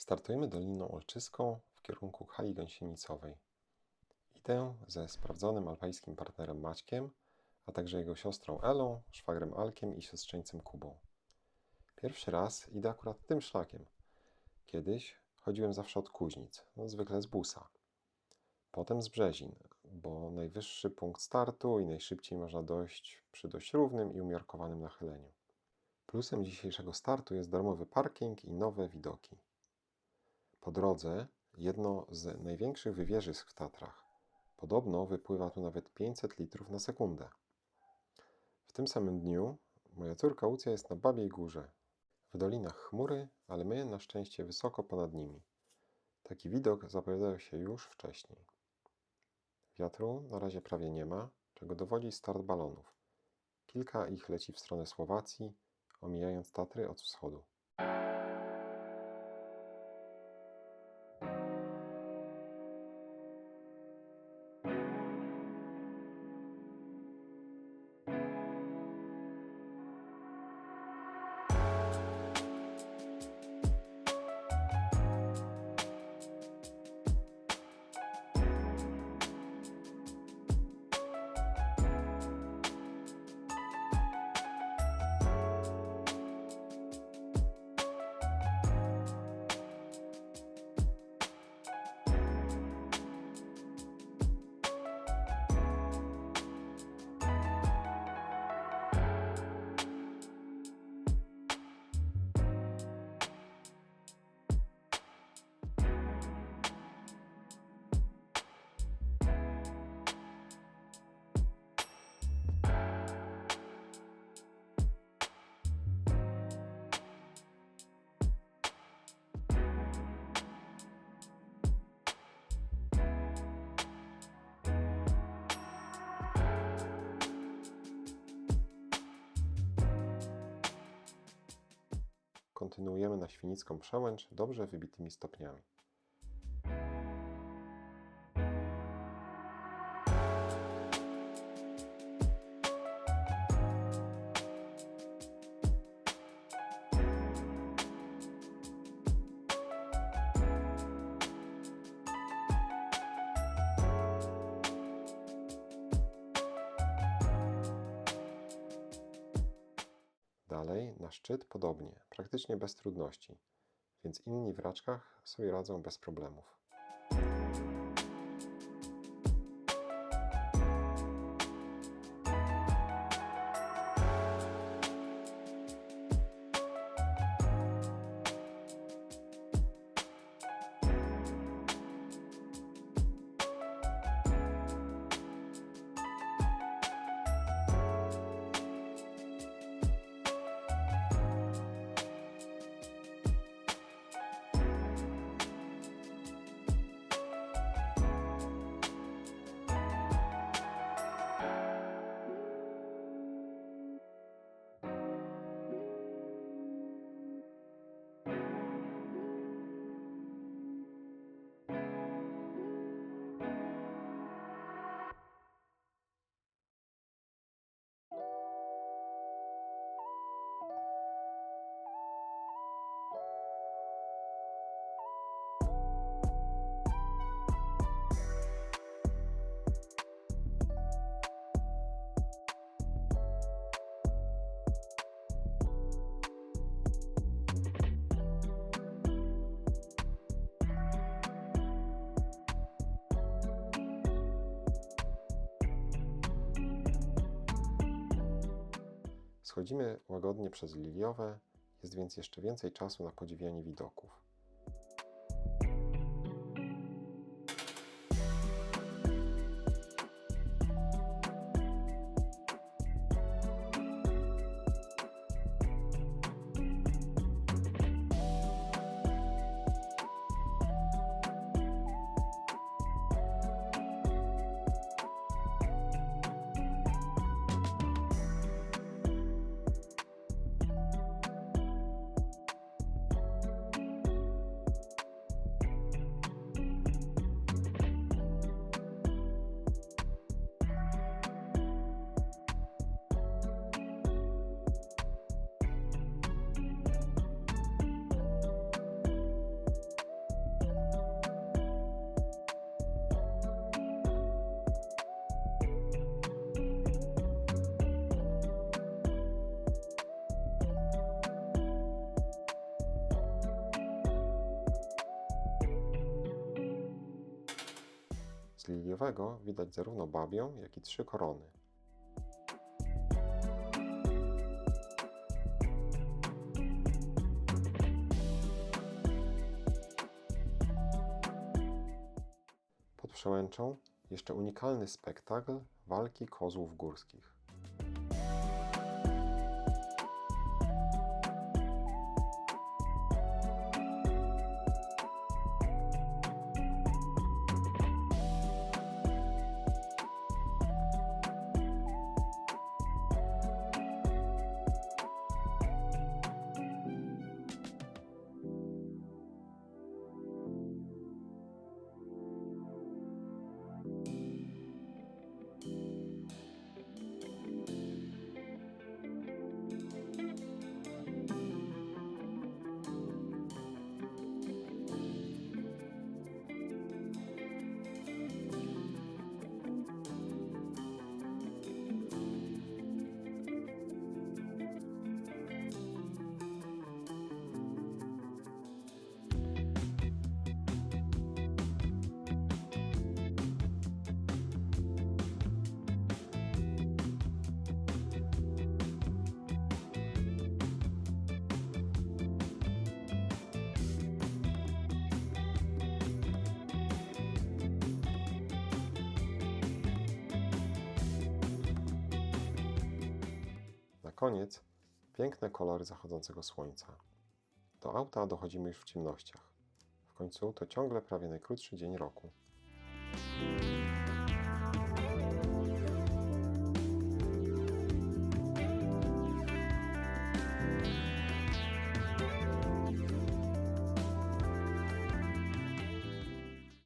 Startujemy Doliną Olczyską w kierunku hali gąsienicowej. Idę ze sprawdzonym alpejskim partnerem Maćkiem, a także jego siostrą Elą, szwagrem Alkiem i siostrzeńcem Kubą. Pierwszy raz idę akurat tym szlakiem. Kiedyś chodziłem zawsze od Kuźnic, no zwykle z busa. Potem z Brzezin, bo najwyższy punkt startu i najszybciej można dojść przy dość równym i umiarkowanym nachyleniu. Plusem dzisiejszego startu jest darmowy parking i nowe widoki. Po drodze jedno z największych wywierzysk w Tatrach. Podobno wypływa tu nawet 500 litrów na sekundę. W tym samym dniu moja córka Łucja jest na Babiej Górze. W dolinach chmury, ale my na szczęście wysoko ponad nimi. Taki widok zapowiadał się już wcześniej. Wiatru na razie prawie nie ma, czego dowodzi start balonów. Kilka ich leci w stronę Słowacji, omijając Tatry od wschodu. Kontynuujemy na Świnicką Przełęcz dobrze wybitymi stopniami. Dalej, na szczyt podobnie, praktycznie bez trudności, więc inni w raczkach sobie radzą bez problemów. Schodzimy łagodnie przez Liliowe, jest więc jeszcze więcej czasu na podziwianie widoków. Liliowego widać zarówno babią, jak i trzy korony. Pod przełęczą jeszcze unikalny spektakl walki kozłów górskich. koniec piękne kolory zachodzącego słońca. Do auta dochodzimy już w ciemnościach. W końcu to ciągle prawie najkrótszy dzień roku.